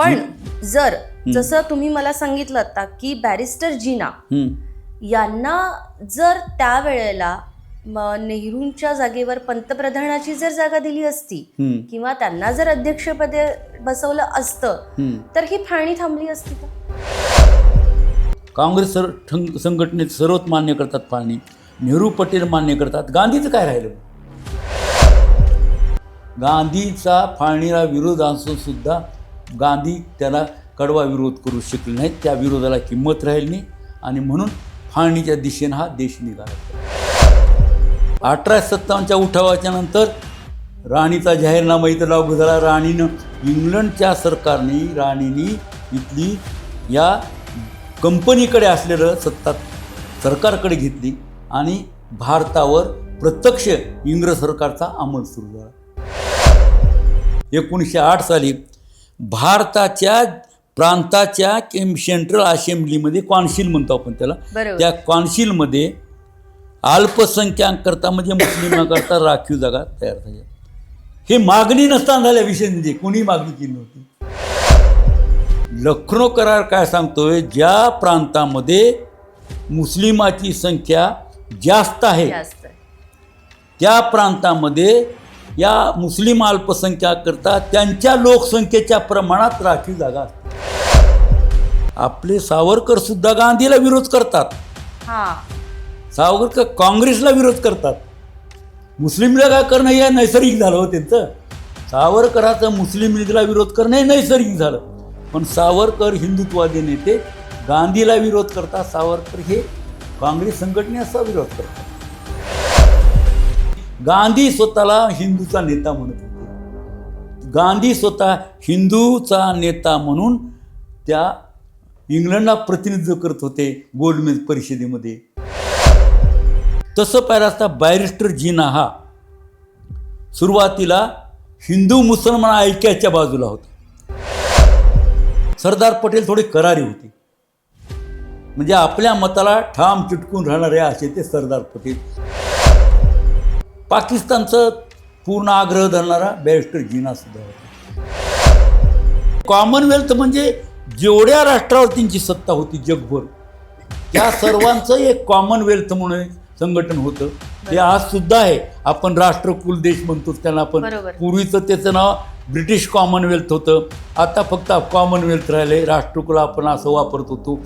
पण जर जसं तुम्ही मला सांगितलं आता की बॅरिस्टर जीना. यांना जर त्यावेळेला नेहरूंच्या जागेवर पंतप्रधानाची जर जागा दिली असती. किंवा त्यांना जर अध्यक्षपदे बसवलं असतं. तर ही फाळणी थांबली असती का काँग्रेस सर संघटनेत सर्वच मान्य करतात फाळणी नेहरू पटेल मान्य करतात गांधीचं काय राहिलं गांधीचा फाळणीला विरोध असून सुद्धा गांधी त्याला कडवा विरोध करू शकले नाहीत त्या विरोधाला किंमत राहिली नाही आणि म्हणून फाळणीच्या दिशेनं हा देश निघाला. अठराशे सत्तावन्नच्या उठावाच्या नंतर राणीचा जाहीरनामा इथं लागू झाला. राणीनं इंग्लंडच्या सरकारने राणीनी इथली या कंपनीकडे असलेलं सत्ता सरकारकडे घेतली आणि भारतावर प्रत्यक्ष इंग्रज सरकारचा अंमल सुरू झाला. एकोणीसशे आठ साली भारताच्या प्रांताच्या सेंट्रल असेंब्लीमध्ये कॉन्सिल म्हणतो आपण त्याला. त्या कॉन्सिलमध्ये अल्पसंख्याकरता म्हणजे मुस्लिमाकरता राखीव जागा तयार झाल्या हे मागणी नसताना झाल्या विषय म्हणजे कोणी मागणी केली नव्हती. लखनौ करार काय सांगतोय? ज्या प्रांतामध्ये मुस्लिमाची संख्या जास्त आहे. त्या प्रांतामध्ये या मुस्लिम अल्पसंख्याकरता त्यांच्या लोकसंख्येच्या प्रमाणात राखीव जागा असते. आपले सावरकर सुद्धा गांधीला विरोध करतात. हा. सावरकर काँग्रेसला विरोध करतात. मुस्लिम लीगला करणं हे नैसर्गिक झालं हो त्यांचं. सावरकराचं मुस्लिम लीगला विरोध करणं हे नैसर्गिक झालं. पण सावरकर हिंदुत्वादी नेते गांधीला विरोध करतात सावरकर हे काँग्रेस संघटनेचा विरोध करतात. गांधी स्वतःला हिंदूचा नेता म्हणत होते. गांधी स्वतः हिंदूचा नेता म्हणून त्या इंग्लंडला प्रतिनिधित्व करत होते गोलमेज परिषदेमध्ये. तसं पाहिलं असता बॅरिस्टर जीना हा सुरुवातीला हिंदू मुसलमान ऐक्याच्या बाजूला होता. सरदार पटेल थोडे करारी होते. म्हणजे आपल्या मताला ठाम चिटकून राहणारे असे ते सरदार पटेल. पाकिस्तानचं पूर्ण आग्रह धरणारा बॅरिस्टर जीना सुद्धा होता. कॉमनवेल्थ म्हणजे जेवढ्या राष्ट्रावर त्यांची सत्ता होती जगभर त्या सर्वांचं एक कॉमनवेल्थ म्हणून संघटन होतं. ते आज सुद्धा आहे. आपण राष्ट्रकुल देश म्हणतो त्याला आपण. पूर्वीचं त्याचं नाव ब्रिटिश कॉमनवेल्थ होतं. आता फक्त कॉमनवेल्थ राहिले राष्ट्रकुल आपण असं वापरत होतो.